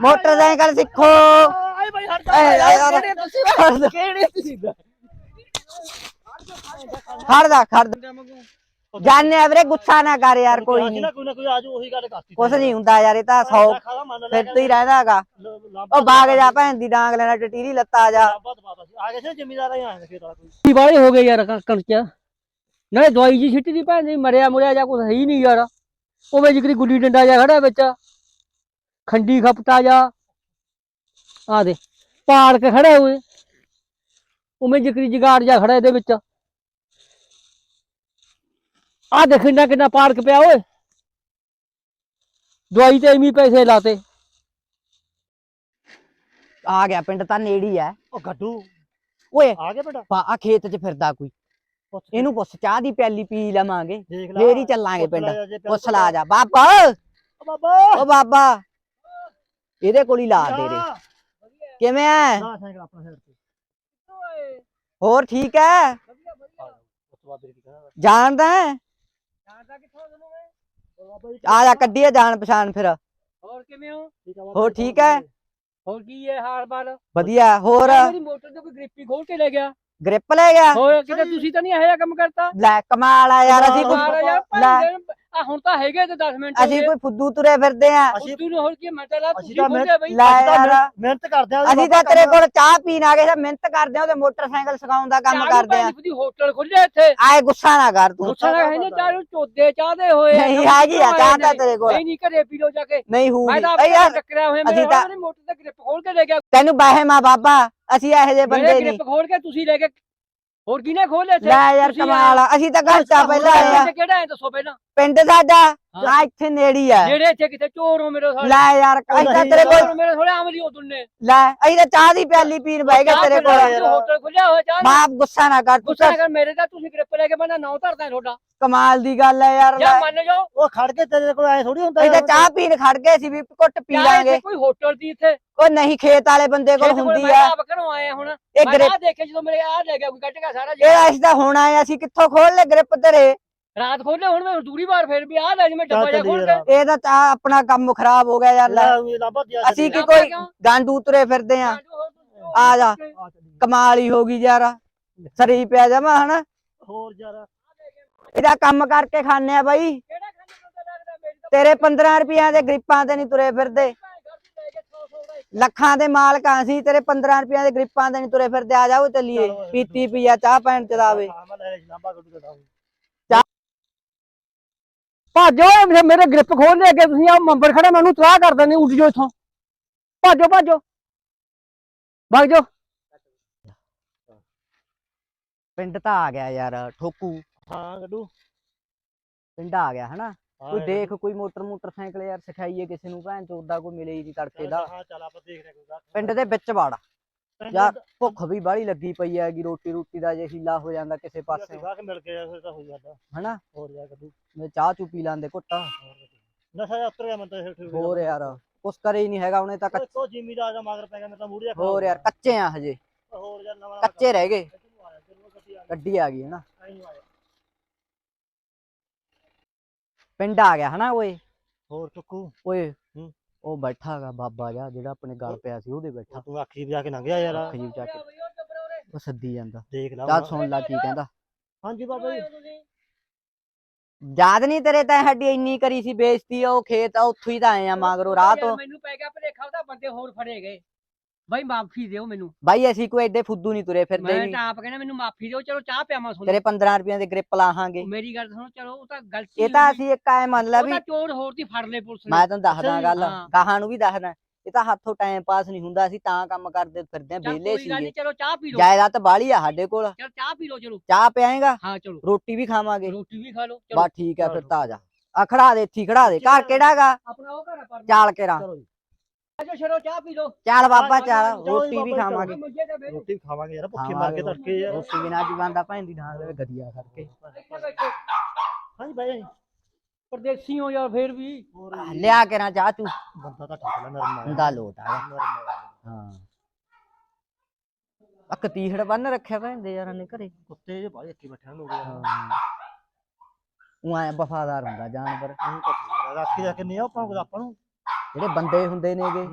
ਮੋਟਰਸਾਈਕਲ ਸਿੱਖੋ। ਆਏ ਭਾਈ ਹਟ ਐ, ਕਿਹੜੇ ਤੁਸੀਂ? ਜਾ, ਕਿਹੜੇ ਤੁਸੀਂ ਖੜ ਜਾ ਖੜ ਜਾ। ਜਾਣੇ ਆ ਵੀਰੇ ਗੁੱਸਾ ਨਾ ਕਰ ਯਾਰ ਕੋਈ ਨਹੀਂ ਨਾ। ਕੋਈ ਨਾ ਕੋਈ ਆਜੂ ਉਹੀ ਗੱਲ ਕਰਤੀ। ਕੁਛ ਨਹੀਂ ਹੁੰਦਾ ਯਾਰ ਇਹ ਤਾਂ 100 ਫਿਰ ਤੇ ਹੀ ਰਹਿੰਦਾ ਹੈਗਾ। ਉਹ ਬਾਗ ਜਾ ਭੈਣ ਦੀ ਡਾਂਗ ਲੈਣਾ ਟਟੀਰੀ ਲੱਤਾ ਜਾ। ਆ ਗਏ ਸੀ ਜ਼ਿਮੀਦਾਰ ਆਏ ਆਏ ਖੇਤ ਵਾਲਾ। ਕੋਈ ਕੀ ਵਾਲੇ ਹੋ ਗਏ ਯਾਰ ਕਣਕ। ਚ ਨਾਲੇ ਦਵਾਈ ਜੀ ਛਿੱਟੀ ਦੀ ਭੈਣ ਦੀ ਮਰਿਆ ਮੁਰਿਆ ਜਾਂ ਕੁਛ ਹੈ ਹੀ ਨਹੀਂ ਯਾਰ। ਉਹ ਵੇ ਜਿਕਰੀ ਗੁੱਲੀ ਡੰਡਾ ਜਾ ਖੜਾ ਵਿੱਚ। ਖੰਡੀ ਖਪਤਾ ਜਾ। ਆ ਦੇ ਪਾੜ ਕੇ ਖੜੇ ਹੋਏ। ਉਵੇਂ ਜਿਕਰੀ ਜਗਾੜ ਜਾ ਖੜਾ ਇਹਦੇ ਵਿੱਚ। ਆ ਦੇਖ ਕਿੰਨਾ ਕਿੰਨਾ ਪਾੜ ਕੇ ਪਿਆ ਓਏ। ਦਵਾਈ ਤੇ ਐਵੇਂ ਪੈਸੇ ਲਾਤੇ। ਆ ਗਿਆ ਪਿੰਡ ਤਾਂ ਨੇੜੇ ਹੀ ਆ। ਉਹ ਗੱਡੂ ਓਏ ਆ ਗਏ ਬੇਟਾ? ਆ ਖੇਤ 'ਚ ਫਿਰਦਾ ਕੋਈ। ਇਹਨੂੰ ਪੁੱਛ ਚਾਹ ਦੀ ਪਿਆਲੀ ਪੀ ਲਵਾਂਗੇ। ਫੇਰ ਹੀ ਚੱਲਾਂਗੇ ਪਿੰਡ। ਪੁੱਛ ਲਾ। ਜਾ। ਬਾਬਾ! ਓ ਬਾਬਾ! ਓ ਬਾਬਾ! ਇਹਦੇ ਕੋਲ ਹੀ ਲਾ ਦੇ ਰੇ। ਨਾ ਕਿਵੇਂ ਐ? ਸਾਈਕਲ ਆਪਣਾ ਸਾਈਡ ਤੇ। ਹੋਰ ਠੀਕ ਐ? ਉਸ ਤੋਂ ਬਾਅਦ ਕੀ ਕਹਣਾ ਜਾਣਦਾ ਹੈ? ਆ ਜਾ ਕੱਢੀਏ ਜਾਣ ਪਛਾਣ ਫਿਰ। ਹੋਰ ਕਿਵੇਂ ਹੋ? ਹੋਰ ਠੀਕ ਹੈ? ਹੋਰ ਕੀ ਹੈ ਹਾਲ ਬਾਲ ਵਧੀਆ ਹੋਰ? ਮੇਰੀ ਮੋਟਰ ਤੇ ਕੋਈ ਗ੍ਰਿਪੀ ਖੋਲ ਕੇ ਲੈ ਗਿਆ। ਗ੍ਰਿਪ ਲੈ ਗਿਆ? ਹੋਰ ਕਿਤੇ ਤੁਸੀਂ ਤਾਂ ਨਹੀਂ ਇਹੋ ਜਿਹਾ ਕੰਮ ਕਰਤਾ? ਲੈ ਕਮਾਲ ਆ ਯਾਰ ਅਸੀਂ ਕੋਈ ਮਾਰਾ ਯਾਰ ਲੈ। ਆ ਹੁਣ ਤਾਂ ਹੈਗੇ ਤੇ 10 ਮਿੰਟ ਅਸੀਂ ਕੋਈ ਫੁੱਦੂ ਤੁਰੇ ਫਿਰਦੇ ਆ। ਅਸੀਂ ਤੂੰ ਹੋਰ ਕੀ ਮੈਂ ਤਾਂ ਲਾ ਤੁਸੀਂ ਤਾਂ ਬੋਲਿਆ ਬਈ। ਲੈ ਅਸੀਂ ਤਾਂ ਯਾਰ। ਮਿਹਨਤ ਕਰਦੇ ਆ ਅਸੀਂ ਤਾਂ ਤੇਰੇ ਕੋਲ ਚਾਹ ਪੀਣ ਆ ਗਏ ਸੀ ਮਿਹਨਤ ਕਰਦੇ ਆ ਉਹਦੇ ਮੋਟਰਸਾਈਕਲ ਸਿਖਾਉਣ ਦਾ ਕੰਮ ਕਰਦੇ ਆ। ਦੀ ਹੋਟਲ ਖੁੱਲਿਆ ਇੱਥੇ। ਆਏ ਗੁੱਸਾ ਨਾ ਕਰ ਤੂੰ। ਗੁੱਸਾ ਨਾ ਹੈ ਨਾ ਚਾਰੂ ਚੋਦੇ ਚਾਹਦੇ ਹੋਏ ਨਹੀਂ ਹੈਗੀ ਆ ਚਾਹ ਤਾਂ ਤੇਰੇ ਕੋਲ। ਨਹੀਂ ਨਹੀਂ ਘਰੇ ਪੀ ਲੋ ਜਾ ਕੇ। ਨਹੀਂ ਮੈਂ ਤਾਂ ਏ ਆਪਣੇ ਯਾਰ ਟੱਕਰਿਆ ਹੋਇਆ ਮੇਰੇ ਤਾਂ- ਮੋਟਰ ਤੇ ਗ੍ਰਿਪ ਖੋਲ ਕੇ ਲੈ ਗਿਆ। ਤੈਨੂੰ ਬਾਹੇ ਮਾ ਬਾਬਾ ਅਸੀਂ ਇਹੋ ਜਿਹੇ ਬੰਦੇ ਨਹੀਂ। ਗ੍ਰਿਪ ਖੋਲ ਕੇ ਤੁਸੀਂ ਲੈ ਕੇ ਹੋਰ ਕਿਹਨੇ ਖੋਲੇ ਲੈ ਯਾਰ ਤੁਸੀਂ ਕਮਾਲ ਆ ਅਸੀਂ ਤਾਂ ਘੰਟਾ ਪਹਿਲਾਂ ਆਏ ਆ। ਪਿੰਡ ਕਿਹੜਾ ਹੈ ਦੱਸੋ ਪਹਿਲਾਂ। ਪਿੰਡ ਸਾਡਾ। ਆ ਇੱਥੇ ਨੇੜੀ ਆ। ਜਿਹੜੇ ਇੱਥੇ ਕਿਤੇ ਚੋਰ ਹੋ ਮੇਰੇ ਸਾਲੇ। ਲੈ ਯਾਰ ਅਸੀਂ ਤਾਂ ਤੇਰੇ ਕੋਲ ਮੇਰੇ ਥੋੜੇ ਆਮਲੀ ਹੋ ਤੁੰਨੇ। ਲੈ ਅਸੀਂ ਤਾਂ ਚਾਹ ਦੀ ਪਿਆਲੀ ਪੀਣ ਬਹਿ ਗਏ ਤੇਰੇ ਕੋਲ। ਹੋਟਲ ਖੁੱਲਿਆ ਹੋਇਆ ਚਾਹ ਬਾਪ ਗੁੱਸਾ ਨਾ ਕਰ ਤੂੰ ਗੁੱਸਾ ਕਰ ਮੇਰੇ ਤਾਂ ਤੁਸੀਂ ਗ੍ਰਿਪ ਲੈ ਕੇ ਬੰਦਾ ਨੌ ਧਰਦਾ ਤੁਹਾਡਾ। ਕਮਾਲ ਦੀ ਗੱਲ ਹੈ ਯਾਰ ਜਾਂ ਲੈ। ਮੰਨ ਜਾਓ। ਉਹ ਖੜ ਕੇ ਤੇਰੇ ਕੋਲ ਐ ਥੋੜੀ ਹੁੰਦਾ ਅਸੀਂ ਤਾਂ ਚਾਹ ਪੀਣ ਖੜ ਗਏ ਸੀ ਵੀ ਘੁੱਟ ਪੀ ਲਾਂਗੇ ਇੱਥੇ ਕੋਈ ਹੋਟਲ ਦੀ ਇੱਥੇ। ਉਹ ਨਹੀਂ ਖੇਤ ਵਾਲੇ ਬੰਦੇ ਕੋਲ ਹੁੰਦੀ ਮੈਂ ਆ। ਆਪ ਘਰੋਂ ਆਇਆ ਹੁਣ। ਇਹ ਮੈਂ ਗ੍ਰਿਪ ਦੇਖੇ ਜਦੋਂ ਮੇਰੇ ਆਹ ਲੈ ਗਿਆ ਕੋਈ ਕੱਟ ਗਿਆ ਸਾਰਾ ਇਹ ਅਸੀਂ ਤਾਂ ਹੁਣ ਆਏ ਅਸੀਂ ਕਿੱਥੋਂ ਖੋਲ ਲੈ ਗ੍ਰਿਪ ਤੇਰੇ? ਰਾਤ ਖੋਲੇ ਹੁਣ ਮੈਂ ਦੂਰੀ ਵਾਰ ਫੇਰ ਵੀ ਆਹ ਲੈ ਜਿਵੇਂ ਡੱਬਾ ਜਿਹਾ ਖੋਲ ਕੇ। ਇਹ ਤਾਂ ਆਪਣਾ ਕੰਮ ਖਰਾਬ ਹੋ ਗਿਆ ਯਾਰ ਲੈ। ਅਸੀਂ ਕੀ ਕੋਈ ਗੰਡ ਉਤਰੇ ਫਿਰਦੇ ਆ। ਆ ਜਾ ਕਮਾਲ ਹੀ ਹੋ ਗਈ ਯਾਰ। ਸਰੀ ਪਿਆ ਜਮਾ ਹਨਾ। ਹੋਰ ਯਾਰ। ਇਹਦਾ ਕੰਮ ਕਰਕੇ ਖਾਣੇ ਆ ਬਾਈ। ਤੇਰੇ 15 ਰੁਪਈਆਂ ਦੇ ਗ੍ਰਿਪਾਂ ਤੇ ਨਹੀਂ ਤੁਰੇ ਫਿਰਦੇ। ਭੈਣ ਘਰ ਦੀ ਲੈ ਕੇ 100 100 ਦਾ ਇੱਕ ਲੱਖਾਂ ਦੇ ਮਾਲਕ ਆ ਅਸੀਂ ਤੇਰੇ 15 ਰੁਪਈਆਂ ਦੇ ਗ੍ਰਿਪਾਂ ਤੇ ਨਹੀਂ ਤੁਰੇ ਫਿਰਦੇ। ਆ ਜਾਓ ਚੱਲੀਏ। ਚਲੋ। ਪੀਤੀ ਪੀਆ ਚਾਹ ਪੈਣ ਚ ਦਾਵੇ ਮੈਂ ਲੈ ਲਾਂਬਾ ਗੱਡੂ ਦਾ ਭਾਜੋ ਇਹ ਮੇਰੇ ਗ੍ਰਿਪ ਖੋਲ ਲੈ ਕੇ ਤੁਸੀਂ ਆ ਮੰਬਰ ਖੜਾ ਮੈਨੂੰ ਤਲਾਹ ਕਰ ਦਿੰਦੇ ਉੱਡ ਜਾਓ ਇੱਥੋਂ। ਭਾਜੋ ਭਾਜੋ ਭੱਜ ਜਾਓ। ਪਿੰਡ ਤਾਂ ਆ ਗਿਆ ਯਾਰ ਠੋਕੂ। ਹਾਂ ਗੱਡੂ ਪਿੰਡ ਆ ਗਿਆ ਹਨਾ? ਕੋਈ ਦੇਖ ਕੋਈ ਮੋਟਰ ਮੋਟਰਸਾਈਕਲ ਯਾਰ ਸਿਖਾਈਏ ਕਿਸੇ ਨੂੰ ਭੈਣ ਚੋਦਾ ਕੋਈ ਮਿਲੇ ਹੀ ਨਹੀਂ ਤੜਕੇ ਦਾ। ਹਾਂ ਚੱਲ ਆਪਾਂ ਦੇਖਦੇ ਹਾਂ ਕੋਈ ਗੱਲ। ਪਿੰਡ ਦੇ ਵਿੱਚ ਵਾੜਾ। ਯਾਰ, ਭੁੱਖ ਵੀ ਬਾਹਲੀ ਲੱਗੀ ਪਈ ਹੈਗੀ ਰੋਟੀ ਰੋਟੀ ਦਾ ਜੇ ਹੀਲਾ ਹੋ ਜਾਂਦਾ ਕਿਸੇ ਪਾਸੇ। ਬਾਹਰ ਮਿਲ ਕੇ ਫਿਰ ਤਾਂ ਹੋ ਜਾਂਦਾ। ਹਨਾ? ਹੋਰ ਯਾਰ ਗੱਡੂ ਮੈਂ ਚਾਹ ਚੂ ਪੀ ਲਾਂਦੇ ਘੁੱਟਾ। ਨਸ਼ਾ ਜਿਹਾ ਉਤਰ ਗਿਆ ਮੈਂ ਤਾਂ ਇਹ ਹੋਰ ਯਾਰ ਕੁਛ ਕਰੇ ਹੀ ਨਹੀਂ ਹੈਗਾ ਉਹਨੇ ਤਾਂ ਕੱਚ- ਕੋ ਜ਼ਿਮੀਦਾਰ ਦਾ ਮਗਰ ਪੈ ਗਿਆ ਮੈਂ ਤਾਂ ਮੂੜੀ ਹੋਰ ਯਾਰ ਕੱਚੇ ਆ ਹਜੇ। ਹੋਰ ਯਾਰ ਨਵਾਂ ਕੱਚੇ ਰਹਿ ਗਏ। ਗੱਡੀ ਆ ਗਈ ਹਨਾ? ਪਿੰਡ ਆ ਗਿਆ ਹਨਾ ਓਏ? ਹੋਰ ਚੁੱਕੂ? ਓਏ। ਉਹ ਬੈਠਾ ਹੈਗਾ ਬਾਬਾ ਜਾ ਜਿਹੜਾ ਆਪਣੇ ਗਲ ਪਿਆ ਸੀ ਉਹਦੇ ਬੈਠਾ। ਤੂੰ ਆਖੀ ਵੀ ਆ ਕੇ ਲੰਘ ਗਿਆ ਯਾਰ। ਅੱਖ ਜੀ ਚੱਕ ਕੇ ਉਹ ਸੱਦੀ ਜਾਂਦਾ। ਦੇਖ ਲੈ ਚੱਲ। ਸੁਣ ਲੈ ਕੀ ਕਹਿੰਦਾ। ਹਾਂਜੀ ਬਾਬਾ ਜੀ। ਯਾਦ ਨਹੀਂ ਤੇਰੇ ਤਾਂ ਸਾਡੀ ਇੰਨੀ ਕਰੀ ਸੀ ਬੇਇੱਜ਼ਤੀ ਉਹ ਖੇਤ ਆ ਉੱਥੋਂ ਹੀ ਤਾਂ ਆਏ ਆ ਮਗਰੋਂ ਰਾਹ ਤੋਂ। ਮੈਨੂੰ ਪੈ ਗਿਆ ਭਲੇਖਾ ਉਹਦਾ ਬੰਦੇ ਹੋਰ ਫੜੇ ਗਏ। ਬਾਈ ਮਾਫੀ ਦਿਓ ਮੈਨੂੰ। ਬਾਈ ਅਸੀਂ ਕੋਈ ਐਡੇ ਫੁੱਦੂ ਨਹੀਂ ਤੁਰੇ ਫਿਰਦੇ ਮੈਂ ਵੀ ਤਾਂ ਆਪ ਕਹਿੰਦਾ ਮੈਨੂੰ ਮਾਫੀ ਦਿਓ ਚਲੋ ਚਾਹ ਪਿਆਵਾਂ ਸੁਣ ਤੇਰੇ 15 ਰੁਪਈਆਂ ਦੇ ਗ੍ਰਿਪ ਲਾਹਾਂਗੇ। ਮੇਰੀ ਗੱਲ ਸੁਣੋ ਚਲੋ ਉਹ ਤਾਂ ਗਲਤੀ ਇਹ ਤਾਂ। ਅਸੀਂ ਇੱਕ ਐ ਮੰਨ ਲੈ ਉਹ ਵੀ ਤਾਂ ਚੋਰ ਹੋਰ ਦੀ ਫੜ ਲੈ ਪੁਲਿਸ ਨੇ। ਮੈਂ ਤੈਨੂੰ ਦੱਸਦਾ ਗੱਲ ਹਾਂ। ਗਾਹਾਂ ਨੂੰ ਵੀ ਦੱਸਦਾ। ਇਹ ਤਾਂ ਹੱਥੋਂ ਟਾਈਮ ਪਾਸ ਨਹੀਂ ਹੁੰਦਾ ਅਸੀਂ ਤਾਂ ਕੰਮ ਕਰਦੇ ਫਿਰਦੇ ਆ ਚੱਲ ਵਿਹਲੇ ਕੋਈ ਗੱਲ ਸੀਗੇ। ਨਹੀਂ ਚਲੋ ਚਾਹ ਪੀ ਲਓ। ਜਾਇਦਾਦ ਬਾਲੀ ਆ ਸਾਡੇ ਕੋਲ। ਚਲ ਚਾਹ ਪੀ ਲਓ ਚਲੋ। ਚਾਹ ਪਿਆਏਗਾ? ਹਾਂ ਚਲੋ। ਰੋਟੀ ਵੀ ਖਾਵਾਂਗੇ। ਰੋਟੀ ਵੀ ਖਾ ਲਓ ਚਲੋ। ਬਸ ਠੀਕ ਆ ਫਿਰ ਚਲੋ। ਤਾਂ ਆ ਜਾ। ਆ ਖੜਾ ਦੇ ਇੱਥੇ ਹੀ ਖੜਾ ਦੇ। ਘਰ ਕਿਹੜਾਗਾ ਆਪਣਾ ਉਹ ਘਰ ਪਰ ਚਾਲ ਕੇ ਰਾਂ। ਚਲੋ ਜੀ। ਆਜੋ ਛੜੋ ਚਾਹ ਪੀ ਲਓ। ਚੱਲ ਬਾਬਾ ਚਲੋ ਰੋਟੀ ਵੀ ਖਾਵਾਂਗੇ। ਮੰਜੇ ਤੇ ਬੈਠੋ। ਰੋਟੀ ਵੀ ਖਾਵਾਂਗੇ ਯਾਰ ਭੁੱਖੇ ਮਰ ਕੇ ਤੜਕੇ ਯਾਰ। ਰੋਟੀ ਬਿਨਾਂ ਜੀਵਨ ਭੈਣ ਦੀ ਢਾਂਗ ਦੇ ਗਦੀਆ ਕਰਕੇ ਇੱਥੇ ਬੈਠੋ ਹਾਂਜੀ ਬਾਈ ਜੀ ਪਰਦੇਸੀ ਹੋ ਯਾਰ ਫੇਰ ਵੀ। ਆਹ, ਲਿਆ ਕੇ ਰਾਂ ਚਾਹ ਚੂ ਬੰਦਾ ਤਾਂ ਠੱਕ ਲੈ ਨਰਮ ਆਇਆ ਹੁੰਦਾ ਲੋਟ ਆ। ਆਇਆ ਹਾਂ। ਆ ਕਤੀਹੜ ਬੰਨ ਰੱਖਿਆ ਭੈਣ ਦੇ ਯਾਰਾਂ ਨੇ ਘਰੇ। ਕੁੱਤੇ ਜੇ ਬਾਈ ਅੱਕੀ ਬੈਠੇ ਹੋ। ਗਿਆ ਉਹ ਐ ਵਫਾਦਾਰ ਹੁੰਦਾ ਜਾਨਵਰ। ਤਾਂ ਰਾਖੀ ਦਾ ਕਿੰਨੇ ਆ ਆਪਾਂ ਨੂੰ ਆਪਾਂ ਨੂੰ ਜਿਹੜੇ ਬੰਦੇ ਹੁੰਦੇ ਨੇਗੇ।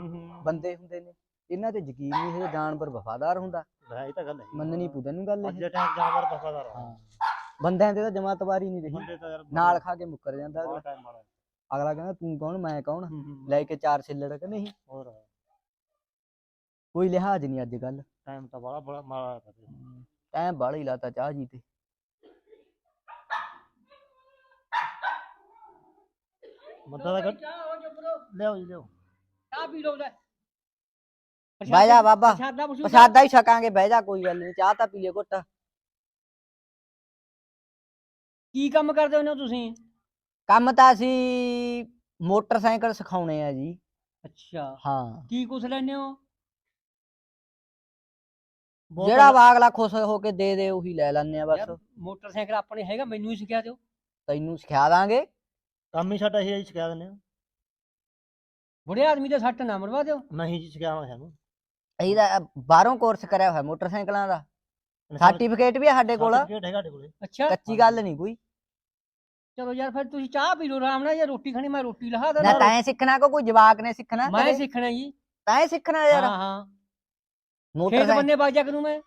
ਬੰਦੇ ਹੁੰਦੇ ਨੇ ਇਹਨਾਂ ਤੇ ਯਕੀਨ ਨਹੀਂ ਹੈ ਜਾਨਵਰ ਵਫਾਦਾਰ ਹੁੰਦਾ। ਲੈ ਇਹ ਤਾਂ ਗੱਲ ਹੈ ਮੰਨਣੀ ਪੂ ਤੈਨੂੰ ਗੱਲ ਅੱਜ ਇਹ ਦੇ ਟਾਈਮ ਜਾਨਵਰ ਵਫਾਦਾਰ ਆ। ਹਾਂ। ਬੰਦਿਆਂ ਤੇ ਤਾਂ ਜਮਾਤਵਾਰੀ ਨਹੀਂ ਰਹੀ। ਨਾਲ ਖਾ ਕੇ ਮੁੱਕਰ ਜਾਂਦਾ ਅਗਲਾ। ਕਹਿੰਦਾ ਤੂੰ ਕੌਣ? ਮੈਂ ਕੌਣ। ਲੈ ਕੇ ਚਾਰ ਛਿੱਲੜ ਕਿ ਨਹੀਂ? ਹੋਰ। ਕੋਈ ਲਿਹਾਜ਼ ਨਹੀਂ ਅੱਜ ਕੱਲ ਟਾਈਮ ਤਾਂ ਬੜਾ ਬੜਾ ਹੈ। ਟਾਈਮ ਬਾਹਲਾ ਹੀ ਲਾਤਾ ਚਾਹ ਜੀ ਤੇ। ਬੰਦਾ ਦਾ ਚਾਹ ਹੋ ਜੋ ਬਰੋ ਲਿਆਓ ਜੀ ਲਿਆਓ। ਚਾਹ ਪੀ ਲਓ ਲੈ। ਬਹਿ ਜਾ ਬਾਬਾ। ਪ੍ਰਸ਼ਾਦਾ ਹੀ ਛਕਾਂਗੇ ਬਹਿ ਜਾ ਕੋਈ ਗੱਲ ਨਹੀਂ। ਚਾਹ ਤਾਂ ਪੀ ਲਿਓ ਘੁੱਟ। ਕੀ ਕੰਮ ਕਰਦੇ ਹੋ ਤੁਸੀਂ? ਕੰਮ ਤਾਂ ਅਸੀਂ ਮੋਟਰਸਾਈਕਲ ਸਿਖਾਉਣੇ ਆ ਜੀ। ਅੱਛਾ। ਹਾਂ। ਕੀ ਕੁਛ ਲੈਨੇ ਹੋ? ਬਹੁਤ ਜਿਹੜਾ ਵਾ ਅਗਲਾ ਖੁਸ਼ ਹੋ ਕੇ ਦੇ ਦੇ ਉਹੀ ਲੈ ਲੈਣੇ ਆ ਬਸ। ਯਾਰ, ਮੋਟਰਸਾਈਕਲ ਆਪਣੇ ਹੈਗਾ ਮੈਨੂੰ ਹੀ ਸਿਖਾ ਦਿਓ। ਤੈਨੂੰ ਸਿਖਾ ਦਾਂਗੇ। ਕੰਮ ਹੀ ਸਾਡਾ ਇਹ ਹੈ ਜੀ ਸਿਖਾ ਦਿੰਦੇ ਆ ਬੁੜੇ ਆਦਮੀ ਦੇ ਸੱਟ ਨਾ ਮਰਵਾ ਦਿਓ। ਨਹੀਂ ਜੀ ਸਿਖਾਉਣਾ ਸਾਨੂੰ। ਤਾਂ ਬਾਹਰੋਂ ਕੋਰਸ ਕਰਿਆ ਹੋਇਆ ਮੋਟਰਸਾਈਕਲਾਂ ਦਾ। ਸਰਟੀਫਿਕੇਟ ਵੀ ਆ ਸਾਡੇ ਕੋਲ। ਸਰਟੀਫਿਕੇਟ ਹੈਗਾ ਸਾਡੇ ਕੋਲੇ। ਅੱਛਾ। ਕੱਚੀ ਗੱਲ ਨਹੀਂ ਕੋਈ। ਚਲੋ ਯਾਰ ਫਿਰ ਤੁਸੀਂ ਚਾਹ ਪੀ ਲਓ ਆਰਾਮ ਨਾਲ ਜਾਂ ਰੋਟੀ ਖਾਣੀ ਮੈਂ ਰੋਟੀ ਲਹਾ ਨਾ ਦਾਂ ਤੈਂ ਸਿੱਖਣਾ ਕੋ ਕੋਈ ਜਵਾਕ ਨੇ ਸਿੱਖਣਾ ਮੈਂ? ਸਿੱਖਣਾ ਜੀ। ਤੈਂ ਸਿੱਖਣਾ ਯਾਰ। ਹਾਂ ਹਾਂ। ਮੋਟਰਸਾਈਕਲ ਬੰਨੇ ਬਾਜਾ ਕਰੂੰ ਮੈਂ।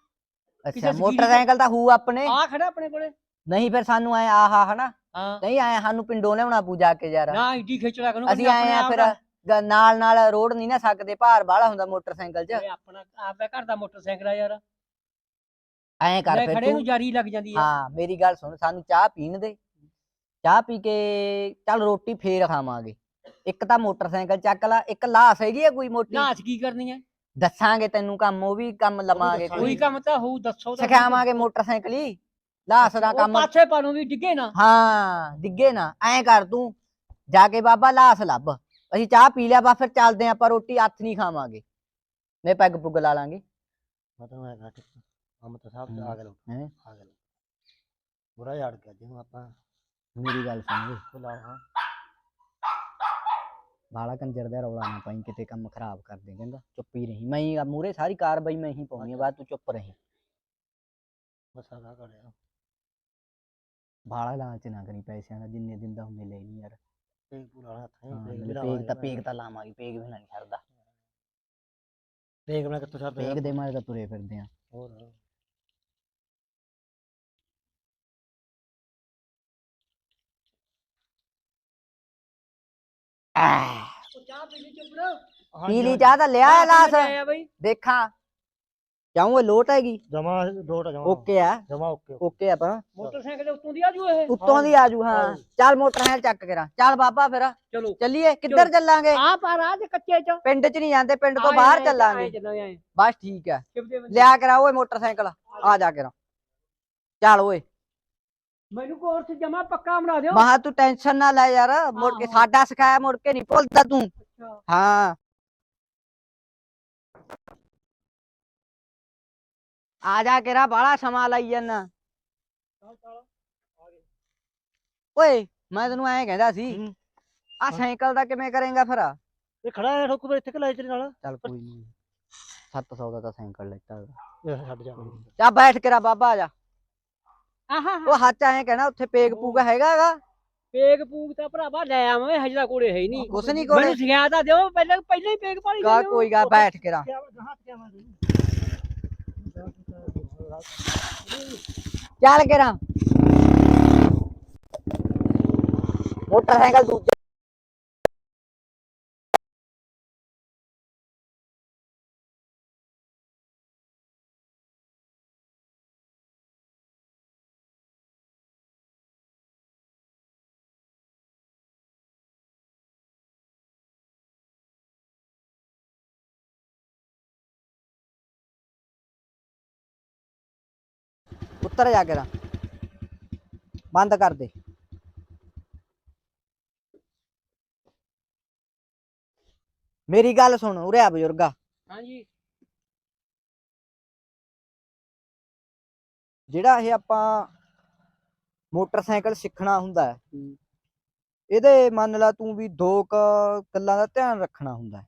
ਅੱਛਾ ਮੋਟਰਸਾਈਕਲ ਤਾਂ ਹੂ ਆਪਣੇ। ਆ ਖੜਾ ਆਪਣੇ ਕੋਲੇ। ਨਹੀਂ ਫਿਰ ਸਾਨੂੰ ਐ ਆਹਾ ਹਨਾ। ਹਾਂ। ਨਹੀਂ ਆਏ ਸਾਨੂੰ ਪਿੰਡੋਂ ਲਿਆਉਣਾ ਪੂ ਜਾ ਕੇ ਯਾਰ। ਨਾ ਇੱਡੀ ਖਿੱਚੜਾ ਕਰੂੰ ਅਸੀਂ ਆਏ ਆ ਫਿਰ ਗ- ਨਾਲ ਨਾਲ ਰੋਡ ਨਹੀਂ ਨਾ ਸਕਦੇ ਭਾਰ ਬਾਹਲਾ ਹੁੰਦਾ ਮੋਟਰਸਾਈਕਲ 'ਚ। ਆਪਣਾ ਆਪਦਾ ਘਰ ਦਾ ਮੋਟਰਸਾਈਕਲ ਆ ਯਾਰ। ਐਂ ਕਰ ਲੈ ਫਿਰ ਖੜੇ ਤੂੰ। ਨੂੰ ਜਾਰੀ ਲੱਗ ਜਾਂਦੀ ਆ। ਹਾਂ ਮੇਰੀ ਗੱਲ ਸੁਣ ਸਾਨੂੰ ਚਾਹ ਪੀਣ ਦੇ। ਚਾਹ ਪੀ ਕੇ ਚੱਲ ਰੋਟੀ ਫੇਰ ਖਾਵਾਂਗੇ। ਇੱਕ ਤਾਂ ਮੋਟਰਸਾਈਕਲ ਚੱਕ ਲਾ ਇੱਕ ਲਾਸ ਹੈਗੀ ਆ ਕੋਈ ਮੋਟੀ। ਨਾਚ ਕੀ ਕਰਨੀ ਹੈ ਦੱਸਾਂਗੇ ਤੈਨੂੰ ਕੰਮ ਉਹ ਵੀ ਕੰਮ ਲਵਾਂਗੇ ਦੱਸਾਂਗੇ। ਕੋਈ ਕੰਮ ਤਾਂ ਹੋਊ ਦੱਸੋ ਤਾਂ। ਸਿਖਾਵਾਂਗੇ ਮੋਟਰਸਾਈਕਲ ਹੀ। ਲਾਸ ਦਾ ਕੰਮ। ਪਾਸੇ ਪਾਣੂ ਵੀ ਡਿੱਗੇ ਨਾ। ਹਾਂ ਡਿੱਗੇ ਨਾ। ਐਂ ਕਰ ਤੂੰ। ਜਾ ਕੇ ਬਾਬਾ ਲਾਸ ਲੱਭ। ਅਸੀਂ ਚਾਹ ਪੀ ਲਿਆ ਬਾ ਫਿਰ ਚੱਲਦੇ ਆਂ ਆਪਾਂ ਰੋਟੀ ਹੱਥ ਨਹੀਂ ਖਾਵਾਂਗੇ। ਨੇ ਪੈਗ ਪੁੱਗ ਲਾ ਲਾਂਗੇ। ਮਤਲਬ ਹੈ ਘਟ ਹਮ ਤਾਂ ਸਾਹਿਬ ਹਮ। ਆ ਗਏ। ਹੈਂ? ਆ ਗਏ। ਬੁਰਾ ਯਾਰ ਗਿਆ ਜਿਹਨੂੰ ਆਪਾਂ ਮੇਰੀ ਗੱਲ ਸੁਣ ਵੇ ਬੁਲਾ ਹਾਂ ਬਾਲਾ ਕੰਜਰ ਦਾ ਰੌਲਾ ਨਾ ਪਾਈ ਕਿਤੇ ਕੰਮ ਖਰਾਬ ਕਰ ਦੇ ਕਹਿੰਦਾ ਚੁੱਪ ਹੀ ਰਹੀ। ਮੈਂ ਹੀ ਮੂਰੇ ਸਾਰੀ ਕਾਰਵਾਈ ਮੈਂ ਹੀ ਪਾਉਣੀ ਆ ਬਾਅਦ ਤੂੰ ਚੁੱਪ ਰਹੀ। ਬਸ ਆ ਕਰਿਆ। ਬਾਲਾ ਲਾਲਚ ਨਾ ਕਰੀ ਪੈਸਿਆਂ ਦਾ ਜਿੰਨੇ ਦਿਨ ਦਾ ਹੁੰਦੇ ਲੈ ਨਹੀਂ ਯਾਰ। ਪੇਗ ਪੂਰਾ ਹੱਥ ਹਾਂ, ਹੈ ਨਾਲੇ ਪੇਗ ਤਾਂ ਪੇਗ ਤਾਂ ਲਾਵਾਂਗੇ ਪੇਗ ਵੀ ਨਹੀਂ ਛੱਡਦਾ ਪੇਗ ਬਣਾ ਕਿੱਥੋਂ ਛੱਡ ਪੇਗ ਦੇ ਮਾਰੇ ਤਾਂ ਤੁਰੇ ਫਿਰਦੇ ਆ। ਹੋਰ ਚਾਹ ਪੀ ਲਈ ਚੁੱਪ ਨਾ ਪੀ ਲਈ ਚਾਹ ਤਾਂ ਲਿਆ ਲਾਸ ਦੇਖਾਂ। ਜਾਉਂ ਇਹ ਲੋਟ ਹੈਗੀ। ਜਮਾ ਡੋਟ ਜਮਾ। ਓਕੇ ਆ। ਜਮਾ ਓਕੇ ਓਕੇ। ਆ ਤਾਂ ਮੋਟਰਸਾਈਕਲ ਦੇ ਉੱਤੋਂ ਦੀ ਆਜੂ ਇਹ? ਉੱਤੋਂ ਦੀ ਆਜੂ ਹਾਂ। ਹਾਂ। ਚੱਲ ਮੋਟਰਸਾਈਕਲ ਚੱਕ ਕਰਾਂ ਚੱਲ ਬਾਬਾ ਫਿਰ। ਚਲੋ। ਚੱਲੀਏ। ਕਿੱਧਰ ਚੱਲਾਂਗੇ? ਆ ਪਰ ਆ ਤੇ ਕੱਚੇ ਚ। ਪਿੰਡ 'ਚ ਨਹੀਂ ਜਾਂਦੇ ਪਿੰਡ ਤੋਂ ਬਾਹਰ ਚੱਲਾਂਗੇ। ਬਸ ਠੀਕ ਹੈ। ਲਿਆ ਕਰਾ ਓਏ ਮੋਟਰਸਾਈਕਲ। ਆ ਜਾ ਕਰਾਂ ਚੱਲ ਓਏ। ਮੈਨੂੰ ਕੋਰਸ ਜਮਾ ਪੱਕਾ ਬਣਾ ਦਿਓ। ਮਹਾ ਤੂੰ ਟੈਨਸ਼ਨ ਨਾ ਲੈ ਯਾਰ। ਮੁੜ ਕੇ। ਸਾਡਾ ਸਿਖਾਇਆ ਮੁੜ ਕੇ ਨਹੀਂ ਭੁੱਲਦਾ ਤੂੰ। ਹਾਂ। ਆ ਜਾ ਕੇਰਾ ਬਾਹਲਾ ਸਮਾਂ ਲਾਈ ਜਾਂਦਾ ਓਏ ਮੈਂ ਤੈਨੂੰ ਐਂ ਕਹਿੰਦਾ ਸੀ ਹੂੰ। ਆ ਸਾਈਕਲ ਦਾ ਕਿਵੇਂ ਕਰੇਗਾ ਫਿਰ? ਇਹ ਖੜਾ ਹੈ ਠੋਕੂ ਇੱਥੇ ਕਿ ਲੈ ਚਲੀ ਨਾਲ? ਚੱਲ ਕੋਈ ਨਹੀਂ 700 ਦਾ ਤਾਂ ਸਾਈਕਲ ਲੈਤਾ ਇਹ ਛੱਡ ਜਾ। ਚਾ ਬੈਠ ਕੇ ਰਾ ਬਾਬਾ ਆ ਜਾ। ਆਹਾ ਉਹ ਹੱਥ ਐਂ ਕਹਿਣਾ ਉੱਥੇ ਪੇਗ ਪੂਗ ਹੈਗਾਗਾ ਪੇਗ ਪੂਗ ਤਾਂ ਭਰਾਵਾ ਲੈ ਆਵਾਂਗੇ ਹਜਰਾ ਕੋਲੇ ਹੈ ਹੀ ਨਹੀਂ। ਕੁਛ ਨਹੀਂ ਕੋਲੇ। ਮੈਨੂੰ ਸਿਖਾ ਤਾਂ ਦਿਓ ਪਹਿਲਾਂ ਪਹਿਲਾਂ ਹੀ ਪੇਗ ਪਾਲੀ ਗਾ ਕੋਈ ਗਾ ਬੈਠ ਕੇ ਰਾ। ਕਿਆ ਗਾਹਾਂ ਕਿਆ ਮੈਂ ਚੱਲ ਕੇ ਰਾ ਮੋਟਰਸਾਈਕਲ ਦੂਜਾ ਉੱਤਰ ਜਾ ਕੇ ਰਾ ਬੰਦ ਕਰ ਦੇ। ਮੇਰੀ ਗੱਲ ਸੁਣ ਉਰੇ ਆ ਬਜ਼ੁਰਗਾ। ਹਾਂਜੀ। ਜਿਹੜਾ ਇਹ ਆਪਾਂ ਮੋਟਰਸਾਈਕਲ ਸਿੱਖਣਾ ਹੁੰਦਾ ਹੈ ਇਹਦੇ ਮੰਨ ਲਾ ਤੂੰ ਵੀ ਦੋ ਕੁ ਗੱਲਾਂ ਦਾ ਧਿਆਨ ਰੱਖਣਾ ਹੁੰਦਾ ਹੈ।